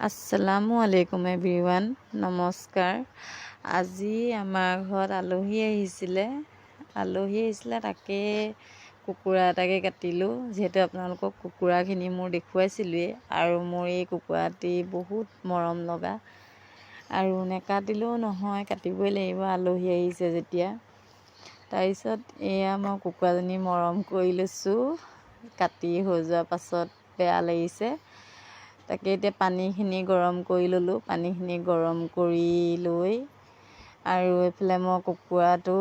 আছালামু আলাইকুম এভৰিৱান নমস্কাৰ আজি আমাৰ ঘৰত আলহী আহিছিলে আলহী আহিছিলে তাকে কুকুৰা এটাকে কাটিলোঁ যিহেতু আপোনালোকক কুকুৰাখিনি মোৰ দেখুৱাইছিলোঁৱেই আৰু মোৰ এই কুকুৰাটি বহুত মৰম লগা আৰু নেকাটিলেও নহয় কাটিবই লাগিব আলহী আহিছে যেতিয়া তাৰপিছত এয়া মই কুকুৰাজনী মৰম কৰি লৈছোঁ কাটি হৈ যোৱাৰ পাছত বেয়া লাগিছে তাকে এতিয়া পানীখিনি গৰম কৰি ল'লোঁ। পানীখিনি গৰম কৰি লৈ আৰু এইফালে মই কুকুৰাটো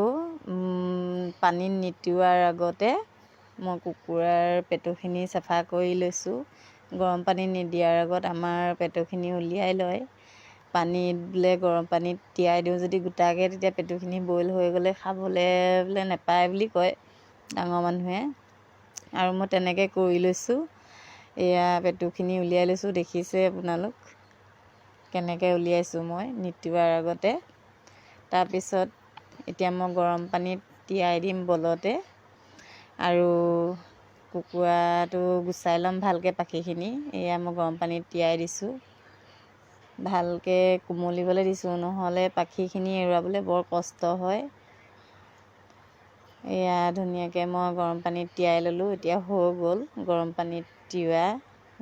পানীত নিতিওৱাৰ আগতে মই কুকুৰাৰ পেটুখিনি চাফা কৰি লৈছোঁ। গৰম পানী নিদিয়াৰ আগত আমাৰ পেটুখিনি উলিয়াই লয়। পানীত বোলে গৰম পানীত তিয়াই দিওঁ যদি গোটাকৈ তেতিয়া পেটুখিনি বইল হৈ গ'লে খাবলৈ বোলে নেপায় বুলি কয় ডাঙৰ মানুহে। আৰু মই তেনেকৈ কৰি লৈছোঁ। এয়া পেটুখিনি উলিয়াই লৈছোঁ দেখিছে আপোনালোক কেনেকৈ উলিয়াইছোঁ মই নিতিওৱাৰ আগতে। তাৰপিছত এতিয়া মই গৰম পানীত তিয়াই দিম বলতে আৰু কুকুৰাটো গুচাই ল'ম ভালকৈ পাখিখিনি এয়া মই গৰম পানীত তিয়াই দিছোঁ। ভালকৈ কোমলিবলৈ দিছোঁ নহ'লে পাখিখিনি এৰুৱাবলৈ বৰ কষ্ট হয়। এয়া ধুনীয়াকৈ মই গৰম পানীত তিয়াই ল'লোঁ এতিয়া হৈ গ'ল গৰম পানীত তিওৱা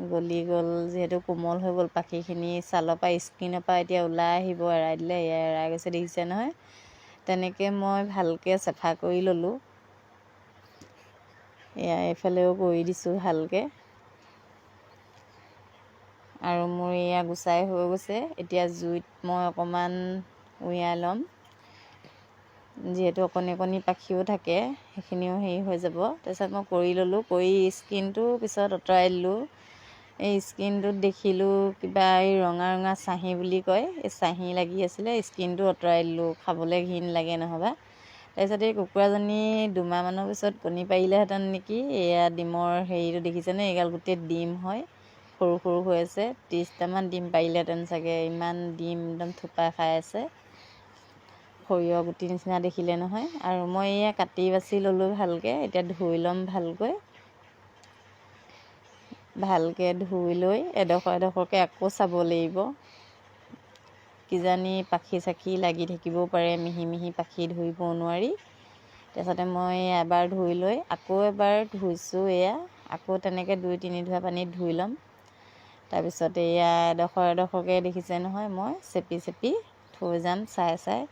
গলি গ'ল যিহেতু কোমল হৈ গ'ল পাখিখিনি ছালৰ পৰা স্কিনৰ পৰা এতিয়া ওলাই আহিব এৰাই দিলে এয়া এৰাই গৈছে দেখিছে নহয়। তেনেকৈ মই ভালকৈ চাফা কৰি ল'লোঁ। এয়া এইফালেও কৰি দিছোঁ ভালকৈ। আৰু মোৰ এয়া গুচাই হৈ গৈছে। এতিয়া জুইত মই অকণমান উলিয়াই ল'ম। যিহেতু অকণি অকণি পাখিও থাকে সেইখিনিও হেৰি হৈ যাব। তাৰপিছত মই কৰি ল'লোঁ কৰি স্কিনটো পিছত আঁতৰাই দিলোঁ। এই স্কিনটোত দেখিলোঁ কিবা এই ৰঙা ৰঙা চাহী বুলি কয় এই চাহী লাগি আছিলে স্কিনটো আঁতৰাই দিলোঁ খাবলৈ ঘিণ লাগে নহ'বা। তাৰপিছত এই কুকুৰাজনী দুমাহমানৰ পিছত কণী পাৰিলেহেঁতেন নেকি এয়া ডিমৰ হেৰিটো দেখিছেনে এইগাল গোটেই ডিম হয় সৰু সৰু হৈ আছে ত্ৰিছটামান ডিম পাৰিলেহেঁতেন চাগে ইমান ডিম একদম থোপা খাই আছে। সৰিয়হ গুটি নিচিনা দেখিলে নহয়। আৰু মই এয়া কাটি বাছি ল'লোঁ ভালকৈ এতিয়া ধুই ল'ম ভালকৈ। ভালকৈ ধুই লৈ এডোখৰ এডোখৰকৈ আকৌ চাব লাগিব। কিজানি পাখি চাখি লাগি থাকিবও পাৰে মিহি মিহি পাখি ধুইব নোৱাৰি। তাৰপিছতে মই এবাৰ ধুই লৈ আকৌ এবাৰ ধুইছোঁ এয়া আকৌ তেনেকৈ দুই তিনি ধোৱা পানীত ধুই ল'ম। তাৰপিছত এয়া এডোখৰ এডোখৰকৈ দেখিছে নহয় মই চেপি চেপি থৈ যাম চাই চাই।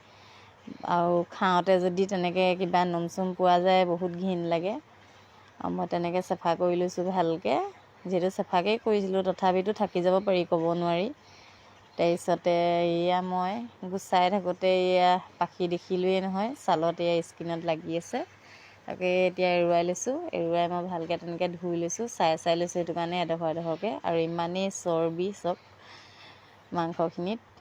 আৰু খাওঁতে যদি তেনেকৈ কিবা নোম চোম পোৱা যায় বহুত ঘিণ লাগে। আৰু মই তেনেকৈ চাফা কৰি লৈছোঁ ভালকৈ। যিহেতু চাফাকৈ কৰিছিলোঁ তথাপিতো থাকি যাব পাৰি ক'ব নোৱাৰি। তাৰপিছতে এয়া মই গুচাই থাকোঁতে এয়া পাখি দেখিলোৱেই নহয় ছালত এয়া স্কিনত লাগি আছে। তাকে এতিয়া এৰুৱাই লৈছোঁ। এৰুৱাই মই ভালকৈ তেনেকৈ ধুই লৈছোঁ চাই চাই লৈছোঁ সেইটো কাৰণে এডোখৰ এডোখৰকৈ। আৰু ইমানেই চৰ্বি চব মাংসখিনিত।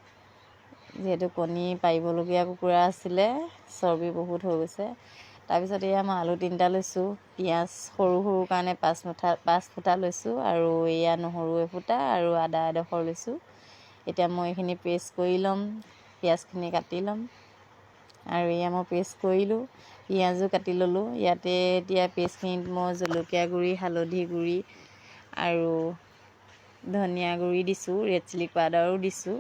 যিহেতু কণী পাৰিবলগীয়া কুকুৰা আছিলে চৰ্বি বহুত হৈ গৈছে। তাৰপিছত এয়া মই আলু তিনিটা লৈছোঁ পিঁয়াজ সৰু সৰু কাৰণে পাঁচ মুঠা পাঁচ ফুটা লৈছোঁ আৰু এয়া নহৰু এফুটা আৰু আদা এডোখৰ লৈছোঁ। এতিয়া মই এইখিনি পেষ্ট কৰি ল'ম পিঁয়াজখিনি কাটি ল'ম আৰু এয়া মই পেষ্ট কৰিলোঁ পিঁয়াজো কাটি ল'লোঁ। ইয়াতে এতিয়া পেষ্টখিনিত মই জলকীয়া গুড়ি হালধি গুড়ি আৰু ধনিয়া গুড়ি দিছোঁ ৰেড চিলি পাউডাৰো দিছোঁ।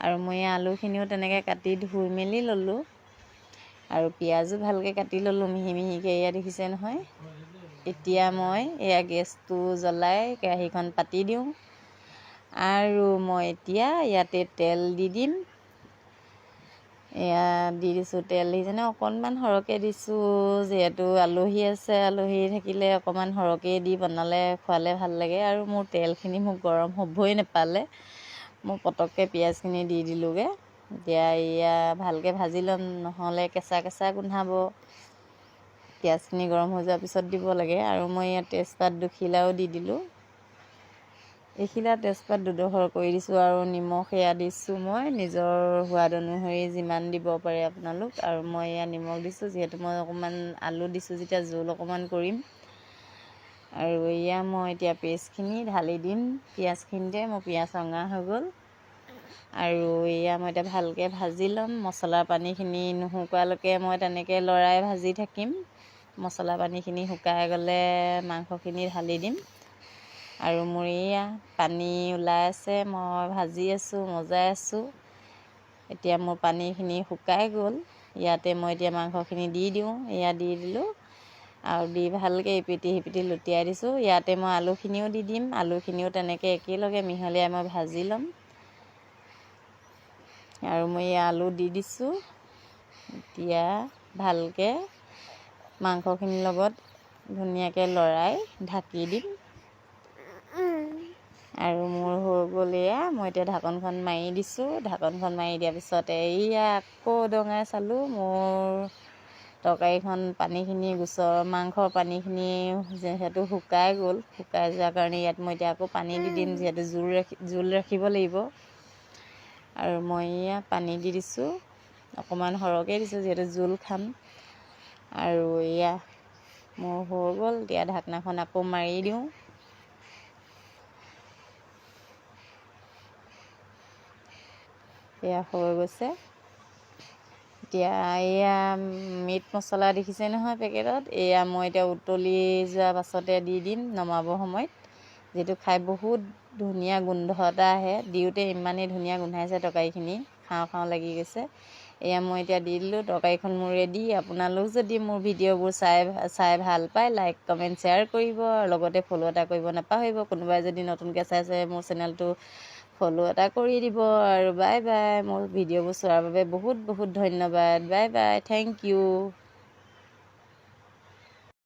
আৰু মই আলুখিনিও তেনেকৈ কাটি ধুই মেলি ল'লোঁ। আৰু পিঁয়াজো ভালকৈ কাটি ল'লোঁ মিহি মিহিকৈ এয়া দেখিছে নহয়। এতিয়া মই এয়া গেছটো জ্বলাই কেৰাহীখন পাতি দিওঁ। আৰু মই এতিয়া ইয়াতে তেল দি দিম। এয়া দি দিছোঁ তেল দেখিছেনে অকণমান সৰহকৈ দিছোঁ যিহেতু আলহী আছে আলহী থাকিলে অকণমান সৰহকৈ দি বনালে খোৱালে ভাল লাগে। আৰু মোৰ তেলখিনি মোক গৰম হ'বই নাপালে। মই পটককৈ পিঁয়াজখিনি দি দিলোঁগৈ। এতিয়া এয়া ভালকৈ ভাজি ল'ম নহ'লে কেঁচা কেঁচা গোন্ধাব। পিঁয়াজখিনি গৰম হৈ যোৱাৰ পিছত দিব লাগে আৰু মই ইয়াত তেজপাত দুখিলাও দি দিলোঁ। এখিলা তেজপাত দুডোখৰ কৰি দিছোঁ আৰু নিমখ এয়া দিছোঁ মই নিজৰ সোৱাদ অনুসৰি যিমান দিব পাৰে আপোনালোক। আৰু মই এয়া নিমখ দিছোঁ যিহেতু মই অকণমান আলু দিছোঁ যেতিয়া জোল অকণমান কৰিম। আৰু এয়া মই এতিয়া পেষ্টখিনি ঢালি দিম। পিঁয়াজখিনিতে মোৰ পিঁয়াজ ৰঙা হৈ গ'ল। আৰু এয়া মই এতিয়া ভালকৈ ভাজি ল'ম। মছলা পানীখিনি নুশুকোৱালৈকে মই তেনেকৈ লৰাই ভাজি থাকিম। মছলা পানীখিনি শুকাই গ'লে মাংসখিনি ঢালি দিম। আৰু মোৰ এয়া পানী ওলাই আছে মই ভাজি আছোঁ মজাই আছোঁ। এতিয়া মোৰ পানীখিনি শুকাই গ'ল। ইয়াতে মই এতিয়া মাংসখিনি দি দিওঁ। এয়া দি দিলোঁ। আৰু দি ভালকৈ ইপিটি সিপিটি লুটিয়াই দিছোঁ। ইয়াতে মই আলুখিনিও দি দিম। আলুখিনিও তেনেকৈ একেলগে মিহলিয়াই মই ভাজি ল'ম। আৰু মই এই আলু দি দিছোঁ। এতিয়া ভালকৈ মাংসখিনিৰ লগত ধুনীয়াকৈ লৰাই ঢাকি দিম। আৰু মোৰ হৈ গ'ল এয়া। মই এতিয়া ঢাকনখন মাৰি দিছোঁ। ঢাকনখন মাৰি দিয়াৰ পিছতে এয়া আকৌ দঙাই চালোঁ। মোৰ তৰকাৰীখন পানীখিনি গোচৰ মাংসৰ পানীখিনি যিহেতু শুকাই গ'ল। শুকাই যোৱাৰ কাৰণে ইয়াত মই এতিয়া আকৌ পানী দি দিম যিহেতু জোল ৰাখি জোল ৰাখিব লাগিব। আৰু মই এয়া পানী দি দিছোঁ। অকণমান সৰহকৈ দিছোঁ যিহেতু জোল খাম। আৰু এয়া মোৰ হৈ গ'ল। এতিয়া ঢাকনাখন আকৌ মাৰি দিওঁ। এয়া হৈ গৈছে। এতিয়া এয়া মিট মছলা দেখিছে নহয় পেকেটত, এয়া মই এতিয়া উতলি যোৱা পাছতে দি দিম নমাবৰ সময়ত। যিটো খাই বহুত ধুনীয়া গোন্ধ এটা আহে, দিওঁতে ইমানেই ধুনীয়া গোন্ধাইছে তৰকাৰীখিনি, খাওঁ খাওঁ লাগি গৈছে। এয়া মই এতিয়া দি দিলোঁ, তৰকাৰীখন মোৰ ৰেডি আপোনালোক যদি মোৰ ভিডিঅ'বোৰ চাই চাই ভালো পায় লাইক কমেণ্ট শ্বেয়াৰ কৰিব। আৰু লগতে ফ'ল' এটা কৰিব নাপাহৰিব। কোনোবাই যদি নতুনকৈ চাইছে মোৰ চেনেলটো ফ'ল' এটা কৰি দিব আৰু বাই বাই মোৰ ভিডিঅ'বোৰ চোৱাৰ বাবে বহুত বহুত ধন্যবাদ। Bye bye thank U